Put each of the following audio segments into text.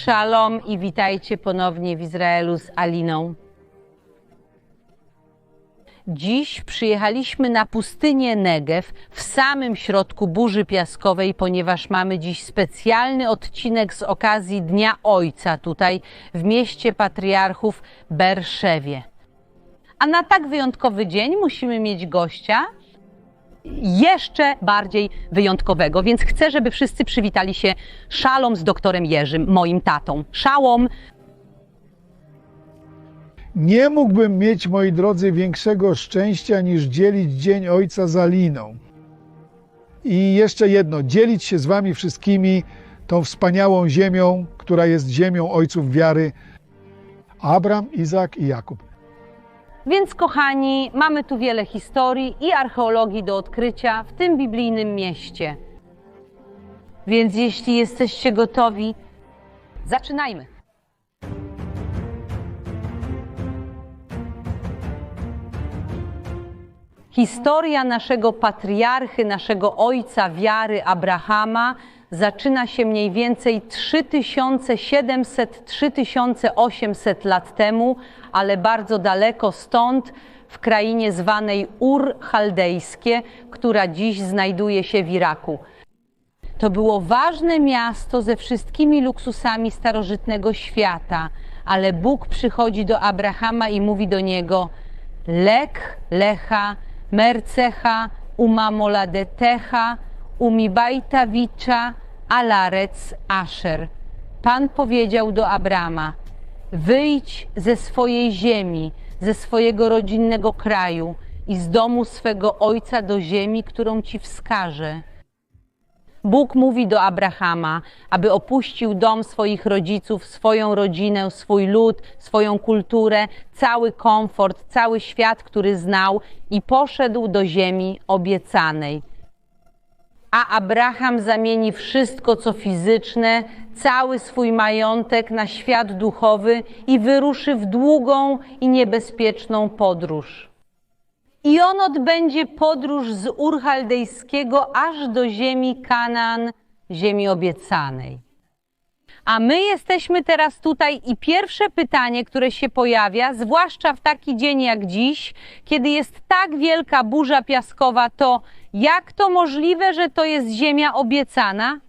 Shalom i witajcie ponownie w Izraelu z Aliną. Dziś przyjechaliśmy na pustynię Negew w samym środku burzy piaskowej, ponieważ mamy dziś specjalny odcinek z okazji Dnia Ojca tutaj w mieście patriarchów Berszewie. A na tak wyjątkowy dzień musimy mieć gościa jeszcze bardziej wyjątkowego, więc chcę, żeby wszyscy przywitali się szalom z doktorem Jerzym, moim tatą. Szałom, Nie mógłbym mieć, moi drodzy, większego szczęścia niż dzielić Dzień Ojca z Aliną. I jeszcze jedno, dzielić się z Wami wszystkimi tą wspaniałą ziemią, która jest ziemią ojców wiary Abram, Izak i Jakub. Więc kochani, mamy tu wiele historii i archeologii do odkrycia w tym biblijnym mieście. Więc jeśli jesteście gotowi, zaczynajmy. Historia naszego patriarchy, naszego ojca wiary Abrahama zaczyna się mniej więcej 3700-3800 lat temu, ale bardzo daleko stąd, w krainie zwanej Ur Chaldejskie, która dziś znajduje się w Iraku. To było ważne miasto ze wszystkimi luksusami starożytnego świata, ale Bóg przychodzi do Abrahama i mówi do niego: Lek, lecha, mercecha, umamoladetecha, umibajtawicza, alarec, asher. Pan powiedział do Abrama: Wyjdź ze swojej ziemi, ze swojego rodzinnego kraju i z domu swego ojca do ziemi, którą ci wskażę. Bóg mówi do Abrahama, aby opuścił dom swoich rodziców, swoją rodzinę, swój lud, swoją kulturę, cały komfort, cały świat, który znał i poszedł do ziemi obiecanej. A Abraham zamieni wszystko, co fizyczne, cały swój majątek na świat duchowy i wyruszy w długą i niebezpieczną podróż. I on odbędzie podróż z Ur Chaldejskiego aż do ziemi Kanaan, ziemi obiecanej. A my jesteśmy teraz tutaj i pierwsze pytanie, które się pojawia, zwłaszcza w taki dzień jak dziś, kiedy jest tak wielka burza piaskowa, to jak to możliwe, że to jest ziemia obiecana?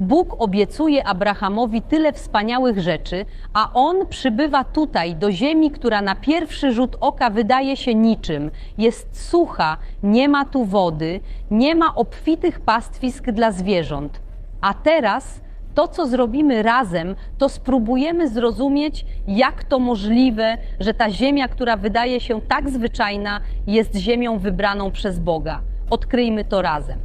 Bóg obiecuje Abrahamowi tyle wspaniałych rzeczy, a on przybywa tutaj, do ziemi, która na pierwszy rzut oka wydaje się niczym. Jest sucha, nie ma tu wody, nie ma obfitych pastwisk dla zwierząt. A teraz to, co zrobimy razem, to spróbujemy zrozumieć, jak to możliwe, że ta ziemia, która wydaje się tak zwyczajna, jest ziemią wybraną przez Boga. Odkryjmy to razem.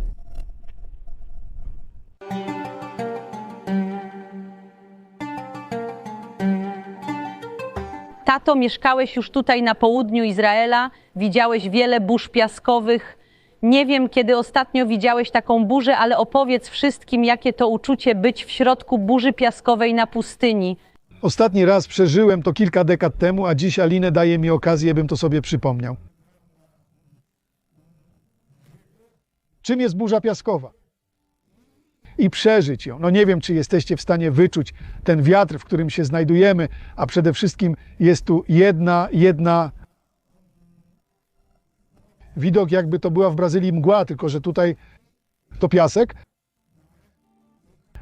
Tato, mieszkałeś już tutaj na południu Izraela, widziałeś wiele burz piaskowych. Nie wiem, kiedy ostatnio widziałeś taką burzę, ale opowiedz wszystkim, jakie to uczucie być w środku burzy piaskowej na pustyni. Ostatni raz przeżyłem to kilka dekad temu, a dziś Alinę daje mi okazję, bym to sobie przypomniał. Czym jest burza piaskowa? I przeżyć ją. No nie wiem, czy jesteście w stanie wyczuć ten wiatr, w którym się znajdujemy, a przede wszystkim jest tu jedna, jedna widok, jakby to była w Brazylii mgła, tylko że tutaj to piasek,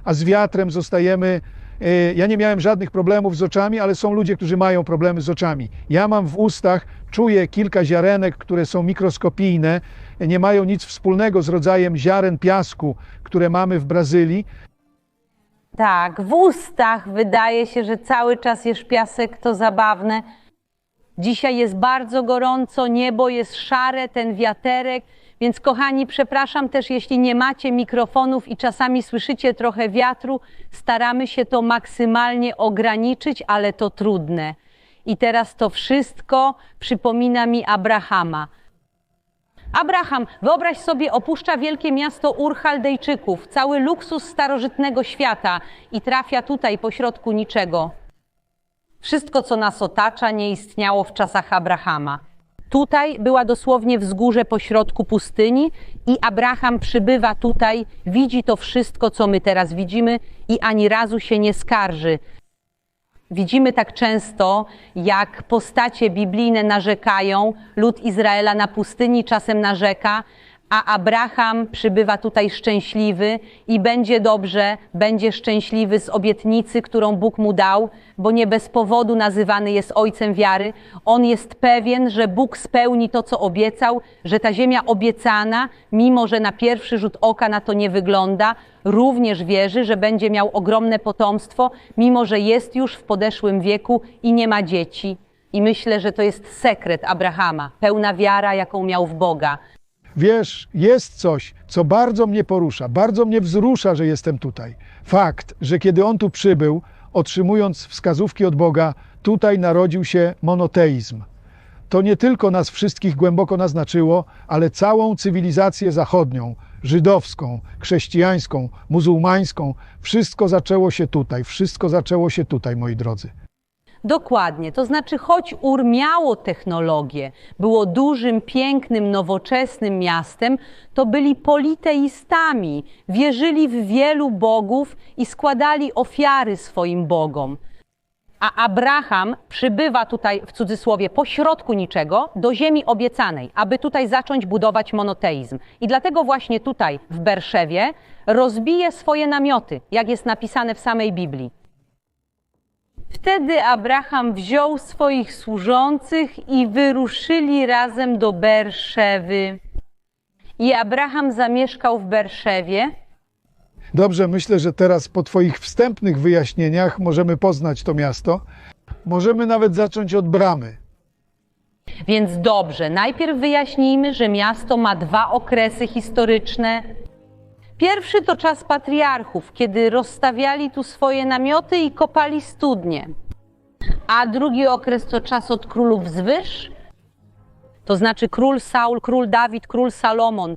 a z wiatrem zostajemy. e, Ja nie miałem żadnych problemów z oczami, ale są ludzie, którzy mają problemy z oczami. Ja mam w ustach, czuję kilka ziarenek, które są mikroskopijne, nie mają nic wspólnego z rodzajem ziaren piasku, które mamy w Brazylii. Tak, w ustach wydaje się, że cały czas jesz piasek, to zabawne. Dzisiaj jest bardzo gorąco, niebo jest szare, ten wiaterek. Więc kochani, przepraszam też, jeśli nie macie mikrofonów i czasami słyszycie trochę wiatru, staramy się to maksymalnie ograniczyć, ale to trudne. I teraz to wszystko przypomina mi Abrahama. Abraham, wyobraź sobie, opuszcza wielkie miasto Ur Chaldejczyków, cały luksus starożytnego świata i trafia tutaj pośrodku niczego. Wszystko, co nas otacza, nie istniało w czasach Abrahama. Tutaj była dosłownie wzgórze pośrodku pustyni i Abraham przybywa tutaj, widzi to wszystko, co my teraz widzimy i ani razu się nie skarży. Widzimy tak często, jak postacie biblijne narzekają, lud Izraela na pustyni czasem narzeka, a Abraham przybywa tutaj szczęśliwy i będzie dobrze, będzie szczęśliwy z obietnicy, którą Bóg mu dał, bo nie bez powodu nazywany jest ojcem wiary. On jest pewien, że Bóg spełni to, co obiecał, że ta ziemia obiecana, mimo że na pierwszy rzut oka na to nie wygląda, również wierzy, że będzie miał ogromne potomstwo, mimo że jest już w podeszłym wieku i nie ma dzieci. I myślę, że to jest sekret Abrahama, pełna wiara, jaką miał w Boga. Wiesz, jest coś, co bardzo mnie porusza, bardzo mnie wzrusza, że jestem tutaj. Fakt, że kiedy on tu przybył, otrzymując wskazówki od Boga, tutaj narodził się monoteizm. To nie tylko nas wszystkich głęboko naznaczyło, ale całą cywilizację zachodnią, żydowską, chrześcijańską, muzułmańską. Wszystko zaczęło się tutaj, wszystko zaczęło się tutaj, moi drodzy. Dokładnie, to znaczy, choć Ur miało technologię, było dużym, pięknym, nowoczesnym miastem, to byli politeistami, wierzyli w wielu bogów i składali ofiary swoim bogom. A Abraham przybywa tutaj, w cudzysłowie, pośrodku niczego, do ziemi obiecanej, aby tutaj zacząć budować monoteizm. I dlatego właśnie tutaj, w Berszewie, rozbije swoje namioty, jak jest napisane w samej Biblii. Wtedy Abraham wziął swoich służących i wyruszyli razem do Berszewy. I Abraham zamieszkał w Berszewie. Dobrze, myślę, że teraz po Twoich wstępnych wyjaśnieniach możemy poznać to miasto. Możemy nawet zacząć od bramy. Więc dobrze, najpierw wyjaśnijmy, że miasto ma dwa okresy historyczne. Pierwszy to czas patriarchów, kiedy rozstawiali tu swoje namioty i kopali studnie. A drugi okres to czas od królów zwyż, to znaczy król Saul, król Dawid, król Salomon.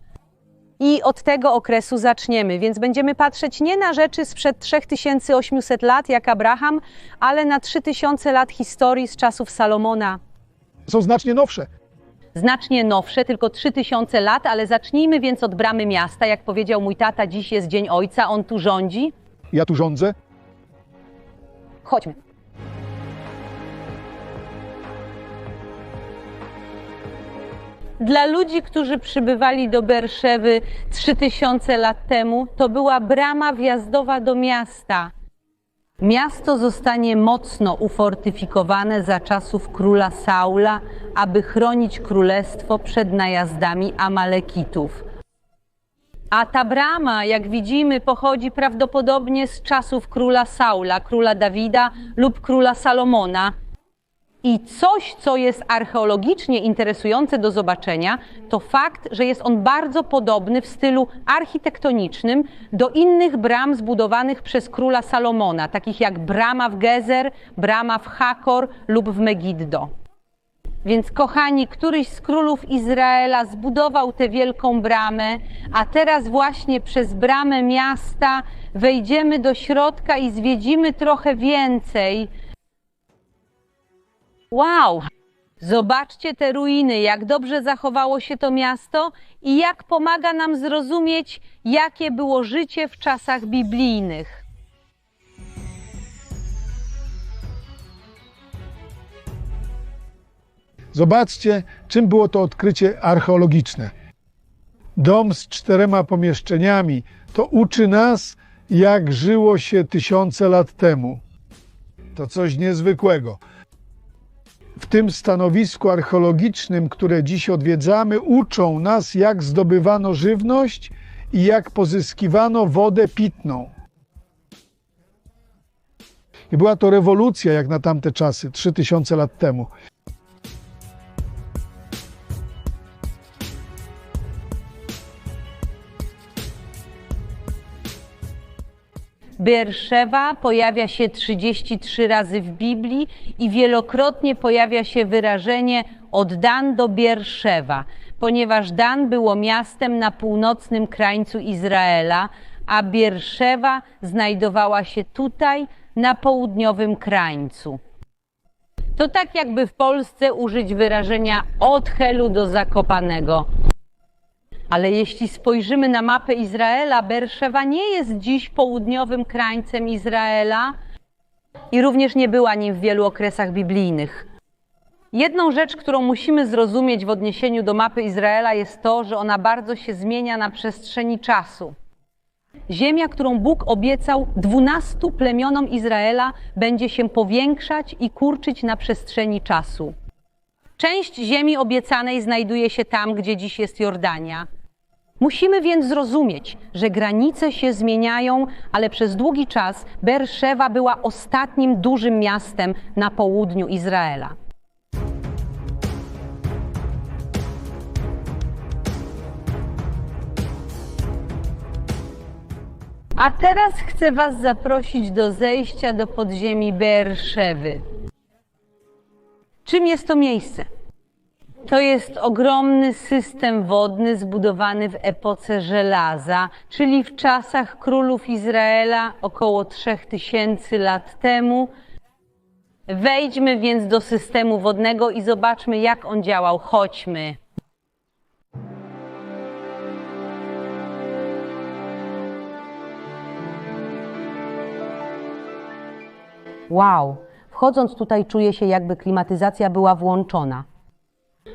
I od tego okresu zaczniemy, więc będziemy patrzeć nie na rzeczy sprzed 3800 lat, jak Abraham, ale na 3000 lat historii z czasów Salomona Są znacznie nowsze. Znacznie nowsze, tylko 3000 lat, ale zacznijmy więc od bramy miasta. Jak powiedział mój tata, dziś jest Dzień Ojca, on tu rządzi. Ja tu rządzę. Chodźmy. Dla ludzi, którzy przybywali do Berszewy 3000 lat temu, to była brama wjazdowa do miasta. Miasto zostanie mocno ufortyfikowane za czasów króla Saula, aby chronić królestwo przed najazdami Amalekitów. A ta brama, jak widzimy, pochodzi prawdopodobnie z czasów króla Saula, króla Dawida lub króla Salomona. I coś, co jest archeologicznie interesujące do zobaczenia, to fakt, że jest on bardzo podobny w stylu architektonicznym do innych bram zbudowanych przez króla Salomona, takich jak brama w Gezer, brama w Hakor lub w Megiddo. Więc kochani, któryś z królów Izraela zbudował tę wielką bramę, a teraz właśnie przez bramę miasta wejdziemy do środka i zwiedzimy trochę więcej. Wow! Zobaczcie te ruiny, jak dobrze zachowało się to miasto i jak pomaga nam zrozumieć, jakie było życie w czasach biblijnych. Zobaczcie, czym było to odkrycie archeologiczne. Dom z czterema pomieszczeniami to uczy nas, jak żyło się tysiące lat temu. To coś niezwykłego. W tym stanowisku archeologicznym, które dziś odwiedzamy, uczą nas, jak zdobywano żywność i jak pozyskiwano wodę pitną. I była to rewolucja, jak na tamte czasy, 3000 lat temu. Berszewa pojawia się 33 razy w Biblii i wielokrotnie pojawia się wyrażenie od Dan do Berszewa, ponieważ Dan było miastem na północnym krańcu Izraela, a Berszewa znajdowała się tutaj na południowym krańcu. To tak jakby w Polsce użyć wyrażenia od Helu do Zakopanego. Ale jeśli spojrzymy na mapę Izraela, Berszewa nie jest dziś południowym krańcem Izraela i również nie była nim w wielu okresach biblijnych. Jedną rzecz, którą musimy zrozumieć w odniesieniu do mapy Izraela, jest to, że ona bardzo się zmienia na przestrzeni czasu. Ziemia, którą Bóg obiecał dwunastu plemionom Izraela, będzie się powiększać i kurczyć na przestrzeni czasu. Część ziemi obiecanej znajduje się tam, gdzie dziś jest Jordania. Musimy więc zrozumieć, że granice się zmieniają, ale przez długi czas Berszewa była ostatnim dużym miastem na południu Izraela. A teraz chcę Was zaprosić do zejścia do podziemi Berszewy. Czym jest to miejsce? To jest ogromny system wodny zbudowany w epoce żelaza, czyli w czasach królów Izraela około 3000 lat temu. Wejdźmy więc do systemu wodnego i zobaczmy, jak on działał. Chodźmy. Wow! Wchodząc tutaj czuję się, jakby klimatyzacja była włączona.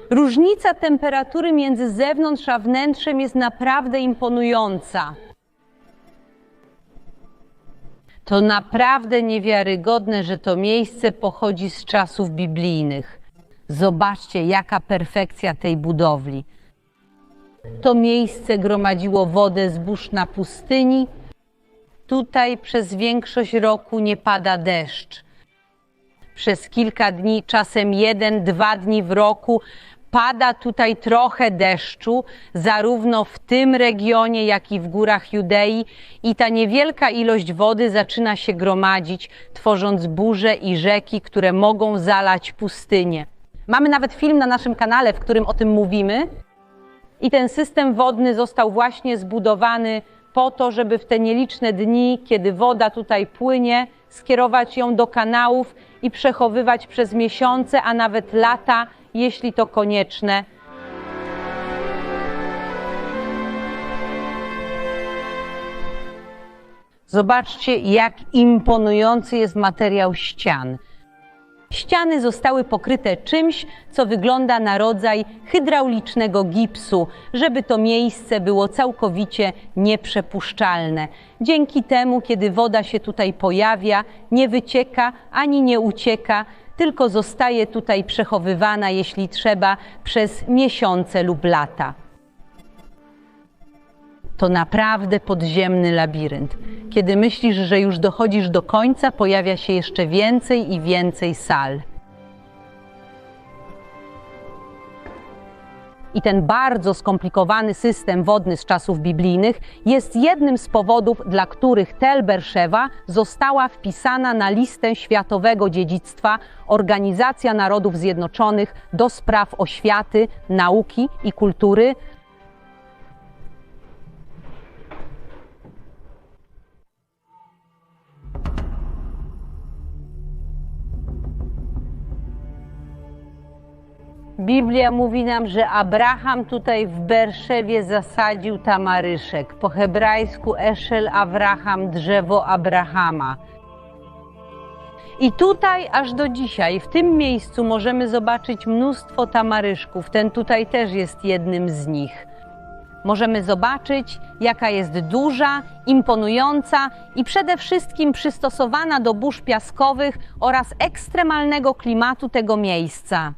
Różnica temperatury między zewnątrz a wnętrzem jest naprawdę imponująca. To naprawdę niewiarygodne, że to miejsce pochodzi z czasów biblijnych. Zobaczcie, jaka perfekcja tej budowli. To miejsce gromadziło wodę z burz na pustyni. Tutaj przez większość roku nie pada deszcz przez kilka dni, czasem jeden, dwa dni w roku. Pada tutaj trochę deszczu, zarówno w tym regionie, jak i w górach Judei, i ta niewielka ilość wody zaczyna się gromadzić, tworząc burze i rzeki, które mogą zalać pustynię. Mamy nawet film na naszym kanale, w którym o tym mówimy. I ten system wodny został właśnie zbudowany po to, żeby w te nieliczne dni, kiedy woda tutaj płynie, skierować ją do kanałów i przechowywać przez miesiące, a nawet lata, jeśli to konieczne. Zobaczcie, jak imponujący jest materiał ścian. Ściany zostały pokryte czymś, co wygląda na rodzaj hydraulicznego gipsu, żeby to miejsce było całkowicie nieprzepuszczalne. Dzięki temu, kiedy woda się tutaj pojawia, nie wycieka ani nie ucieka, tylko zostaje tutaj przechowywana, jeśli trzeba, przez miesiące lub lata. To naprawdę podziemny labirynt. Kiedy myślisz, że już dochodzisz do końca, pojawia się jeszcze więcej i więcej sal. I ten bardzo skomplikowany system wodny z czasów biblijnych jest jednym z powodów, dla których Tel Berszewa została wpisana na listę światowego dziedzictwa Organizacja Narodów Zjednoczonych do spraw oświaty, nauki i kultury Biblia mówi nam, że Abraham tutaj w Berszewie zasadził tamaryszek. Po hebrajsku Eszel Abraham, drzewo Abrahama. I tutaj aż do dzisiaj, w tym miejscu możemy zobaczyć mnóstwo tamaryszków. Ten tutaj też jest jednym z nich. Możemy zobaczyć, jaka jest duża, imponująca i przede wszystkim przystosowana do burz piaskowych oraz ekstremalnego klimatu tego miejsca.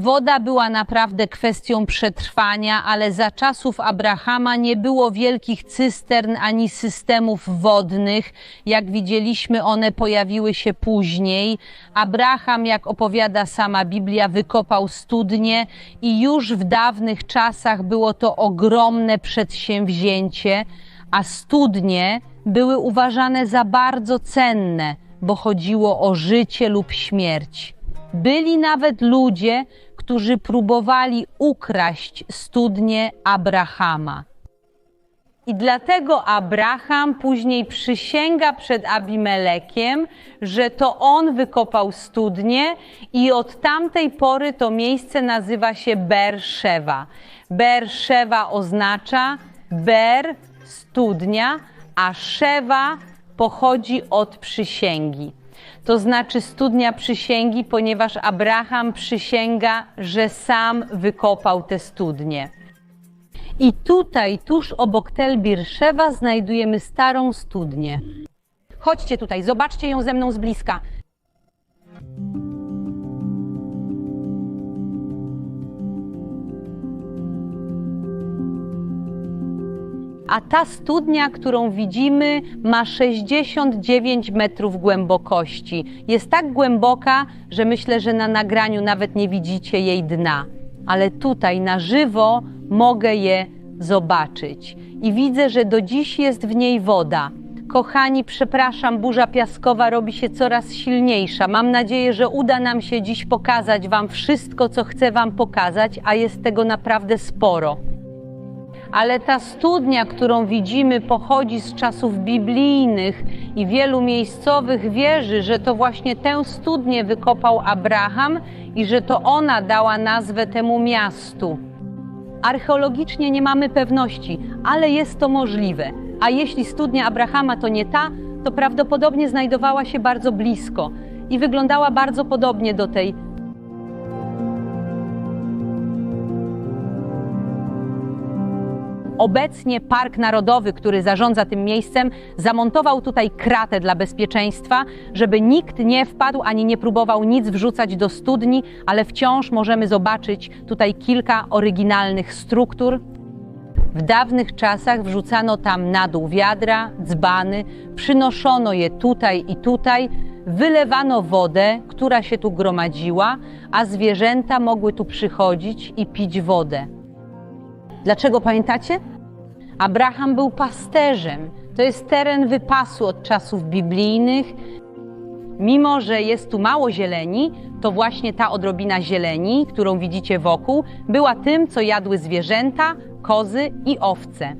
Woda była naprawdę kwestią przetrwania, ale za czasów Abrahama nie było wielkich cystern ani systemów wodnych. Jak widzieliśmy, one pojawiły się później. Abraham, jak opowiada sama Biblia, wykopał studnie i już w dawnych czasach było to ogromne przedsięwzięcie, a studnie były uważane za bardzo cenne, bo chodziło o życie lub śmierć. Byli nawet ludzie, którzy próbowali ukraść studnię Abrahama. I dlatego Abraham później przysięga przed Abimelekiem, że to on wykopał studnię i od tamtej pory to miejsce nazywa się Berszewa. Berszewa oznacza Ber, studnia, a Szewa pochodzi od przysięgi. To znaczy studnia przysięgi, ponieważ Abraham przysięga, że sam wykopał tę studnię. I tutaj, tuż obok Tel Birszewa, znajdujemy starą studnię. Chodźcie tutaj, zobaczcie ją ze mną z bliska. A ta studnia, którą widzimy, ma 69 metrów głębokości. Jest tak głęboka, że myślę, że na nagraniu nawet nie widzicie jej dna. Ale tutaj na żywo mogę je zobaczyć. I widzę, że do dziś jest w niej woda. Kochani, przepraszam, burza piaskowa robi się coraz silniejsza. Mam nadzieję, że uda nam się dziś pokazać Wam wszystko, co chcę Wam pokazać, a jest tego naprawdę sporo ale ta studnia, którą widzimy, pochodzi z czasów biblijnych i wielu miejscowych wierzy, że to właśnie tę studnię wykopał Abraham i że to ona dała nazwę temu miastu. Archeologicznie nie mamy pewności, ale jest to możliwe. A jeśli studnia Abrahama to nie ta, to prawdopodobnie znajdowała się bardzo blisko i wyglądała bardzo podobnie do tej Obecnie Park Narodowy, który zarządza tym miejscem, zamontował tutaj kratę dla bezpieczeństwa, żeby nikt nie wpadł ani nie próbował nic wrzucać do studni, ale wciąż możemy zobaczyć tutaj kilka oryginalnych struktur. W dawnych czasach wrzucano tam na dół wiadra, dzbany, przynoszono je tutaj i tutaj, wylewano wodę, która się tu gromadziła, a zwierzęta mogły tu przychodzić i pić wodę. Dlaczego pamiętacie? Abraham był pasterzem. To jest teren wypasu od czasów biblijnych. Mimo, że jest tu mało zieleni, to właśnie ta odrobina zieleni, którą widzicie wokół, była tym, co jadły zwierzęta, kozy i owce.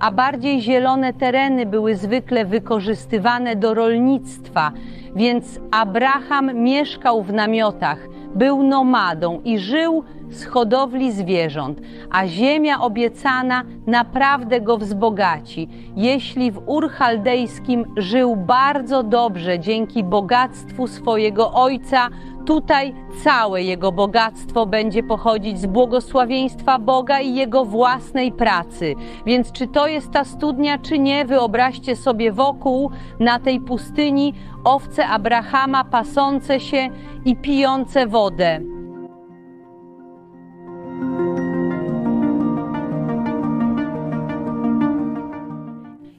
A bardziej zielone tereny były zwykle wykorzystywane do rolnictwa, więc Abraham mieszkał w namiotach, był nomadą i żył z hodowli zwierząt, a ziemia obiecana naprawdę go wzbogaci. Jeśli w Ur Chaldejskim żył bardzo dobrze dzięki bogactwu swojego ojca, tutaj całe jego bogactwo będzie pochodzić z błogosławieństwa Boga i jego własnej pracy. Więc czy to jest ta studnia, czy nie, wyobraźcie sobie wokół na tej pustyni owce Abrahama pasące się i pijące wodę.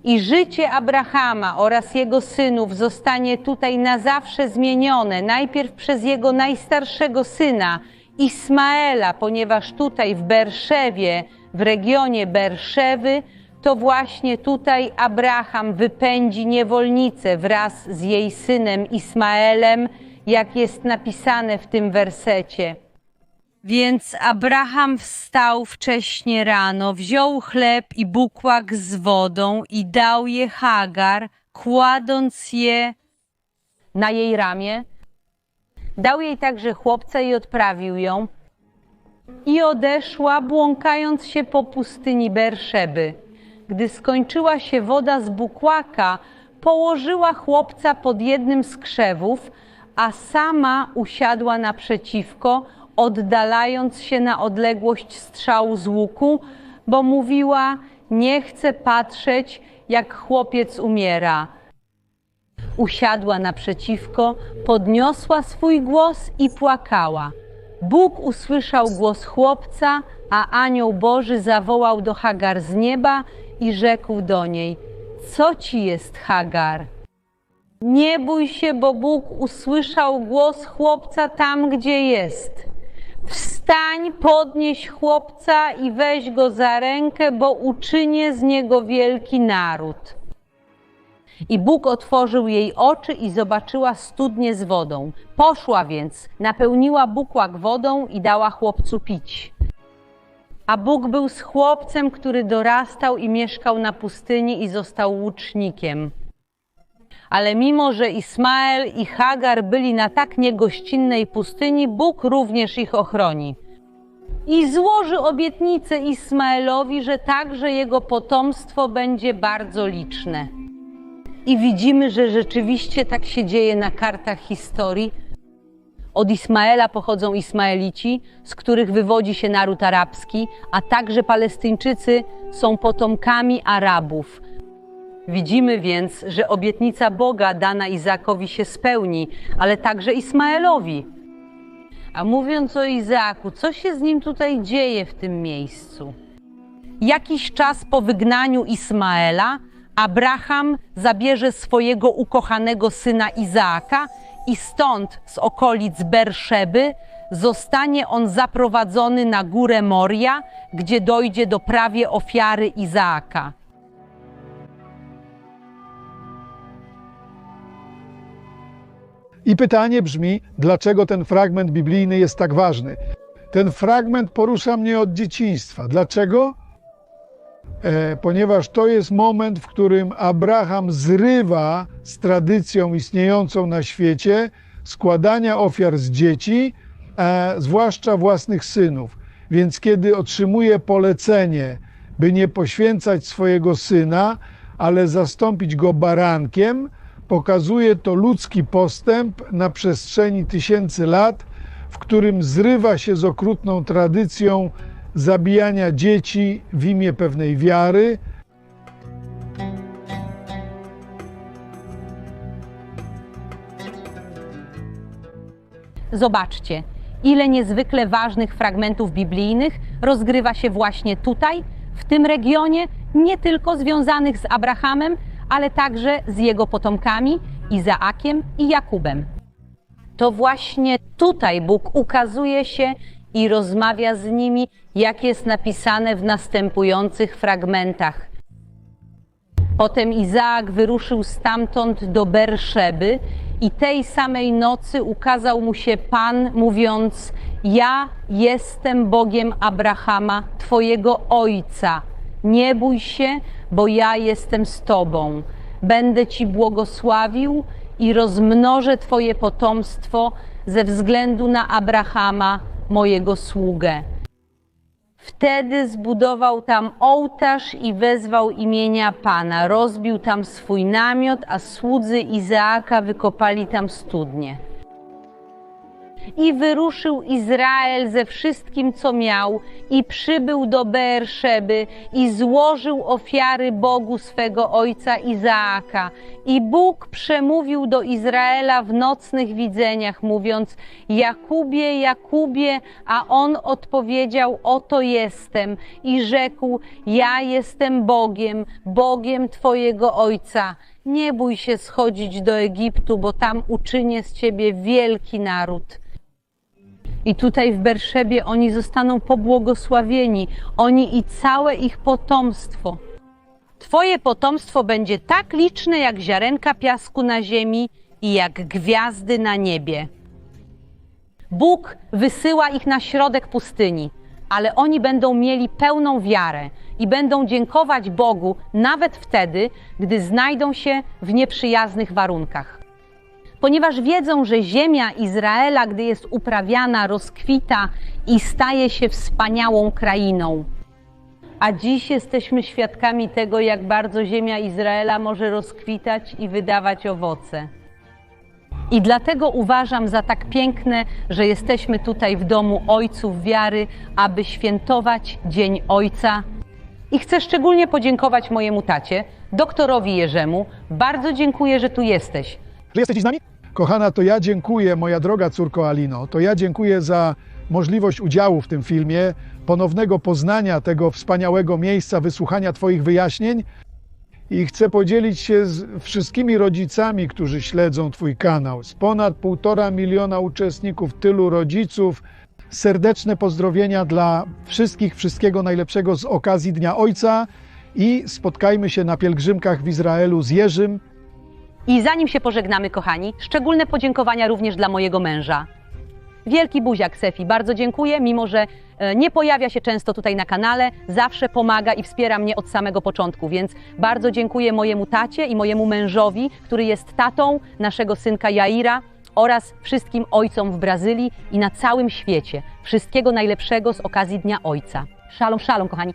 I życie Abrahama oraz jego synów zostanie tutaj na zawsze zmienione. Najpierw przez jego najstarszego syna, Ismaela, ponieważ tutaj w Berszewie, w regionie Berszewy, to właśnie tutaj Abraham wypędzi niewolnicę wraz z jej synem Ismaelem, jak jest napisane w tym wersecie. Więc Abraham wstał wcześnie rano, wziął chleb i bukłak z wodą i dał je Hagar, kładąc je na jej ramię. Dał jej także chłopca i odprawił ją. I odeszła, błąkając się po pustyni Berszeby. Gdy skończyła się woda z bukłaka, położyła chłopca pod jednym z krzewów, a sama usiadła naprzeciwko, oddalając się na odległość strzału z łuku, bo mówiła: Nie chcę patrzeć, jak chłopiec umiera. Usiadła naprzeciwko, podniosła swój głos i płakała. Bóg usłyszał głos chłopca, a anioł Boży zawołał do Hagar z nieba i rzekł do niej: Co ci jest, Hagar? Nie bój się, bo Bóg usłyszał głos chłopca tam, gdzie jest. Wstań, podnieś chłopca i weź go za rękę, bo uczynię z niego wielki naród. I Bóg otworzył jej oczy i zobaczyła studnię z wodą. Poszła więc, napełniła bukłak wodą i dała chłopcu pić. A Bóg był z chłopcem, który dorastał i mieszkał na pustyni i został łucznikiem. Ale mimo, że Ismael i Hagar byli na tak niegościnnej pustyni, Bóg również ich ochroni. I złoży obietnicę Ismaelowi, że także jego potomstwo będzie bardzo liczne. I widzimy, że rzeczywiście tak się dzieje na kartach historii. Od Ismaela pochodzą Ismaelici, z których wywodzi się naród arabski, a także Palestyńczycy są potomkami Arabów. Widzimy więc, że obietnica Boga dana Izakowi się spełni, ale także Ismaelowi. A mówiąc o Izaku, co się z nim tutaj dzieje w tym miejscu? Jakiś czas po wygnaniu Ismaela, Abraham zabierze swojego ukochanego syna Izaaka i stąd, z okolic Berszeby, zostanie on zaprowadzony na górę Moria, gdzie dojdzie do prawie ofiary Izaaka. I pytanie brzmi, dlaczego ten fragment biblijny jest tak ważny? Ten fragment porusza mnie od dzieciństwa. Dlaczego? E, ponieważ to jest moment, w którym Abraham zrywa z tradycją istniejącą na świecie składania ofiar z dzieci, e, zwłaszcza własnych synów. Więc kiedy otrzymuje polecenie, by nie poświęcać swojego syna, ale zastąpić go barankiem, pokazuje to ludzki postęp na przestrzeni tysięcy lat, w którym zrywa się z okrutną tradycją zabijania dzieci w imię pewnej wiary. Zobaczcie, ile niezwykle ważnych fragmentów biblijnych rozgrywa się właśnie tutaj, w tym regionie, nie tylko związanych z Abrahamem, ale także z jego potomkami Izaakiem i Jakubem. To właśnie tutaj Bóg ukazuje się i rozmawia z nimi, jak jest napisane w następujących fragmentach. Potem Izaak wyruszył stamtąd do Berszeby i tej samej nocy ukazał mu się Pan, mówiąc: Ja jestem Bogiem Abrahama, twojego ojca. Nie bój się, bo ja jestem z tobą. Będę ci błogosławił i rozmnożę twoje potomstwo ze względu na Abrahama, mojego sługę. Wtedy zbudował tam ołtarz i wezwał imienia Pana. Rozbił tam swój namiot, a słudzy Izaaka wykopali tam studnie. I wyruszył Izrael ze wszystkim, co miał, i przybył do Beerszeby, i złożył ofiary Bogu swego ojca Izaaka. I Bóg przemówił do Izraela w nocnych widzeniach, mówiąc: Jakubie, Jakubie, a on odpowiedział: Oto jestem. I rzekł: Ja jestem Bogiem, Bogiem Twojego ojca. Nie bój się schodzić do Egiptu, bo tam uczynię z ciebie wielki naród. I tutaj w Berszebie oni zostaną pobłogosławieni, oni i całe ich potomstwo. Twoje potomstwo będzie tak liczne jak ziarenka piasku na ziemi i jak gwiazdy na niebie. Bóg wysyła ich na środek pustyni, ale oni będą mieli pełną wiarę i będą dziękować Bogu nawet wtedy, gdy znajdą się w nieprzyjaznych warunkach ponieważ wiedzą, że ziemia Izraela, gdy jest uprawiana, rozkwita i staje się wspaniałą krainą. A dziś jesteśmy świadkami tego, jak bardzo ziemia Izraela może rozkwitać i wydawać owoce. I dlatego uważam za tak piękne, że jesteśmy tutaj w domu Ojców Wiary, aby świętować Dzień Ojca. I chcę szczególnie podziękować mojemu tacie, doktorowi Jerzemu. Bardzo dziękuję, że tu jesteś. Że jesteś z nami? Kochana, to ja dziękuję, moja droga córko Alino, to ja dziękuję za możliwość udziału w tym filmie, ponownego poznania tego wspaniałego miejsca, wysłuchania Twoich wyjaśnień. I chcę podzielić się z wszystkimi rodzicami, którzy śledzą Twój kanał. Z ponad półtora miliona uczestników, tylu rodziców. Serdeczne pozdrowienia dla wszystkich, wszystkiego najlepszego z okazji Dnia Ojca i spotkajmy się na pielgrzymkach w Izraelu z Jerzym. I zanim się pożegnamy, kochani, szczególne podziękowania również dla mojego męża. Wielki buziak, Sefi, bardzo dziękuję, mimo że e, nie pojawia się często tutaj na kanale, zawsze pomaga i wspiera mnie od samego początku, więc bardzo dziękuję mojemu tacie i mojemu mężowi, który jest tatą naszego synka Jaira oraz wszystkim ojcom w Brazylii i na całym świecie. Wszystkiego najlepszego z okazji Dnia Ojca. Szalom, szalom, kochani.